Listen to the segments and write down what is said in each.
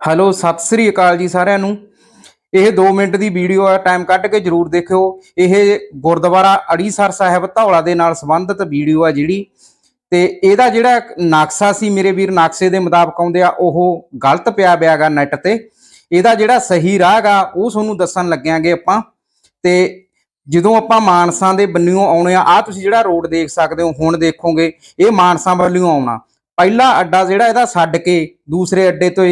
Hello, Sat Sri ਅਕਾਲ ਜੀ ਸਾਰਿਆਂ ਨੂੰ। ਇਹ 2 ਮਿੰਟ ਦੀ ਵੀਡੀਓ ਆ, ਟਾਈਮ ਕੱਢ ਕੇ ਜਰੂਰ ਦੇਖਿਓ। ਇਹ ਗੁਰਦੁਆਰਾ ਅੜੀਸਰ ਸਾਹਿਬ ਧੌਲਾ ਦੇ ਨਾਲ ਸੰਬੰਧਿਤ ਵੀਡੀਓ ਆ ਜਿਹੜੀ। ਤੇ ਇਹਦਾ ਜਿਹੜਾ ਨਕਸ਼ਾ ਸੀ, ਮੇਰੇ ਵੀਰ ਨਕਸ਼ੇ ਦੇ ਮੁਤਾਬਕ ਆਉਂਦੇ ਆ, ਉਹ ਗਲਤ ਪਿਆ ਬਿਆਗਾ ਨੈਟ ਤੇ। ਇਹਦਾ ਜਿਹੜਾ ਸਹੀ ਰਾਹ ਗਾ ਉਹ ਤੁਹਾਨੂੰ ਦੱਸਣ ਲੱਗਿਆਂਗੇ ਆਪਾਂ। ਤੇ ਜਦੋਂ ਆਪਾਂ ਮਾਨਸਾ ਦੇ ਬੰਨਿਓ ਆਉਣੇ ਆ ਆ ਤੁਸੀਂ ਜਿਹੜਾ ਰੋਡ ਦੇਖ ਸਕਦੇ ਹੋ, ਹੁਣ ਦੇਖੋਗੇ, ਇਹ ਮਾਨਸਾ ਵੱਲੋਂ ਆਉਣਾ। ਪਹਿਲਾ ਅੱਡਾ ਜਿਹੜਾ ਇਹਦਾ ਛੱਡ ਕੇ ਦੂਸਰੇ ਅੱਡੇ ਤੋਂ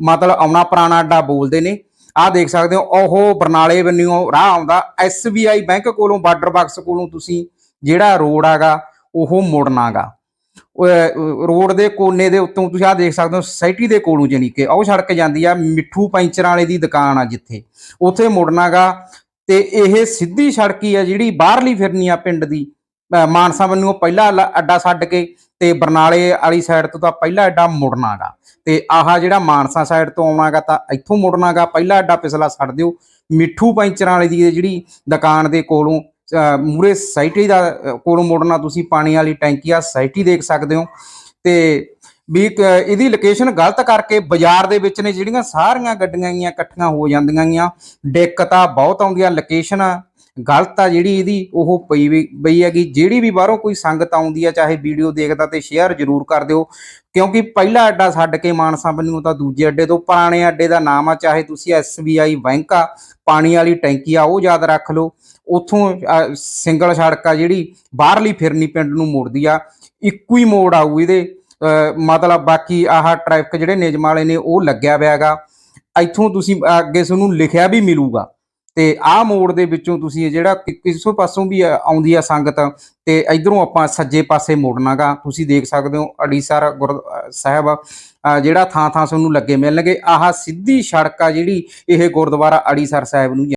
ਮਤਲਬ ਆਉਣਾ ਪੁਰਾਣਾ ਅੱਡਾ ਬੋਲਦੇ ਨੇ। ਆਹ ਦੇਖ ਸਕਦੇ ਹੋ, ਉਹ ਬਰਨਾਲੇ ਬੰਨਿਓ ਰਾਹ ਆਉਂਦਾ SBI ਬੈਂਕ ਕੋਲੋਂ, ਬਾਰਡਰ ਬਾਕਸ ਕੋਲੋਂ ਤੁਸੀਂ ਜਿਹੜਾ ਰੋਡ ਆਗਾ ਉਹ ਮੁੜਨਾਗਾ। ਰੋਡ ਦੇ ਕੋਨੇ ਦੇ ਉੱਤੋਂ ਤੁਸੀਂ ਆਹ ਦੇਖ ਸਕਦੇ ਹੋ ਸੋਸਾਇਟੀ ਦੇ ਕੋਲੋਂ ਜਾਣੀ ਕਿ ਉਹ ਸੜਕ ਜਾਂਦੀ ਆ, ਮਿੱਠੂ ਪੈਂਚਰਾਂ ਵਾਲੇ ਦੀ ਦੁਕਾਨ ਆ ਜਿੱਥੇ। ਉੱਥੇ ਮੁੜਨਾਗਾ ਤੇ ਇਹ ਸਿੱਧੀ ਸੜਕ ਹੀ ਆ ਜਿਹੜੀ ਬਾਹਰਲੀ ਫਿਰਨੀ ਆ ਪਿੰਡ ਦੀ। ਅਹ, ਮਾਨਸਾ ਵੱਲੋਂ ਪਹਿਲਾ ਅੱਡਾ ਛੱਡ ਕੇ ਤੇ ਬਰਨਾਲੇ ਵਾਲੀ ਸਾਈਡ ਤੋਂ ਤਾਂ ਪਹਿਲਾ ਅੱਡਾ ਮੁੜਨਾਗਾ ਤੇ ਆਹ ਜਿਹੜਾ ਮਾਨਸਾ ਸਾਈਡ ਤੋਂ ਆਉਣਾਗਾ ਤਾਂ ਇੱਥੋਂ ਮੁੜਨਾਗਾ ਪਹਿਲਾ ਅੱਡਾ ਪਿਛਲਾ ਛੱਡ ਦਿਓ। ਮਿੱਠੂ ਪੈਂਚਰਾਂ ਵਾਲੀ ਦੀ ਜਿਹੜੀ ਦੁਕਾਨ ਦੇ ਕੋਲੋਂ ਮੂਰੇ ਸਾਈਟੀ ਦਾ ਕੋਲੋਂ ਮੁੜਨਾ ਤੁਸੀਂ ਪਾਣੀ ਵਾਲੀ ਟੈਂਕੀ ਆ ਸਾਈਟੀ ਦੇਖ ਸਕਦੇ ਹੋ। ਤੇ ਵੀ ਇੱਕ ਇਹਦੀ ਲੋਕੇਸ਼ਨ ਗਲਤ ਕਰਕੇ ਬਾਜ਼ਾਰ ਦੇ ਵਿੱਚ ਨੇ ਜਿਹੜੀਆਂ ਸਾਰੀਆਂ ਗੱਡੀਆਂ ਗਈਆਂ ਇਕੱਠੀਆਂ ਹੋ ਜਾਂਦੀਆਂ ਗੀਆਂ ਦਿੱਕਤਾਂ ਬਹੁਤ ਆਉਂਦੀਆਂ ਲੋਕੇਸ਼ਨ ਗਲਤ ਆ ਜਿਹੜੀ ਇਹਦੀ ਉਹ ਪਈ ਵੀ ਪਈ ਹੈਗੀ। ਜਿਹੜੀ ਵੀ ਬਾਹਰੋਂ ਕੋਈ ਸੰਗਤ ਆਉਂਦੀ ਆ, ਚਾਹੇ ਵੀਡੀਓ ਦੇਖਦਾ ਤੇ ਸ਼ੇਅਰ ਜ਼ਰੂਰ ਕਰ ਦਿਓ। ਕਿਉਂਕਿ ਪਹਿਲਾ ਅੱਡਾ ਛੱਡ ਕੇ ਮਾਨਸਾ ਬੰਨੂ ਤਾਂ ਦੂਜੇ ਅੱਡੇ ਤੋਂ ਪੁਰਾਣੇ ਅੱਡੇ ਦਾ ਨਾਮ ਆ, ਚਾਹੇ ਤੁਸੀਂ SBI ਬੈਂਕ ਆ, ਪਾਣੀ ਵਾਲੀ ਟੈਂਕੀ ਆ, ਉਹ ਯਾਦ ਰੱਖ ਲਓ। ਉੱਥੋਂ ਸਿੰਗਲ ਸੜਕ ਆ ਜਿਹੜੀ, ਬਾਹਰਲੀ ਫਿਰਨੀ ਪਿੰਡ ਨੂੰ ਮੋੜਦੀ ਆ। ਇੱਕੋ ਹੀ ਮੋੜ ਆਊ ਇਹਦੇ। ਮਤਲਬ ਬਾਕੀ ਆਹ ਟ੍ਰੈਫਿਕ ਜਿਹੜੇ ਨਿਯਮ ਵਾਲੇ ਨੇ, ਉਹ ਲੱਗਿਆ ਹੋਇਆ ਹੈਗਾ। ਇੱਥੋਂ ਤੁਸੀਂ ਅੱਗੇ ਤੁਹਾਨੂੰ ਲਿਖਿਆ ਵੀ ਮਿਲੂਗਾ। ਤੇ ਆਹ ਮੋੜ ਦੇ ਵਿੱਚੋਂ ਤੁਸੀਂ ਜਿਹੜਾ ਕਿ- ਕਿਸੇ ਪਾਸੋਂ ਵੀ ਆਉਂਦੀ ਆ ਸੰਗਤ, ਤੇ ਇਧਰੋਂ ਆਪਾਂ ਸੱਜੇ ਪਾਸੇ ਮੁੜਨਾਗਾ, ਤੁਸੀਂ ਦੇਖ ਸਕਦੇ ਹੋ ਅੜੀਸਰ ਗੁਰ, ਸਾਹਿਬ ਅਹ ਜਿਹੜਾ ਥਾਂ ਥਾਂ ਤੁਹਾਨੂੰ ਲੱਗੇ ਮਿਲਣਗੇ, ਆਹ ਸਿੱਧੀ ਸੜਕ ਆ ਜਿਹੜੀ ਇਹ ਗੁਰਦੁਆਰਾ ਅੜੀਸਰ ਸਾਹਿਬ ਨੂੰ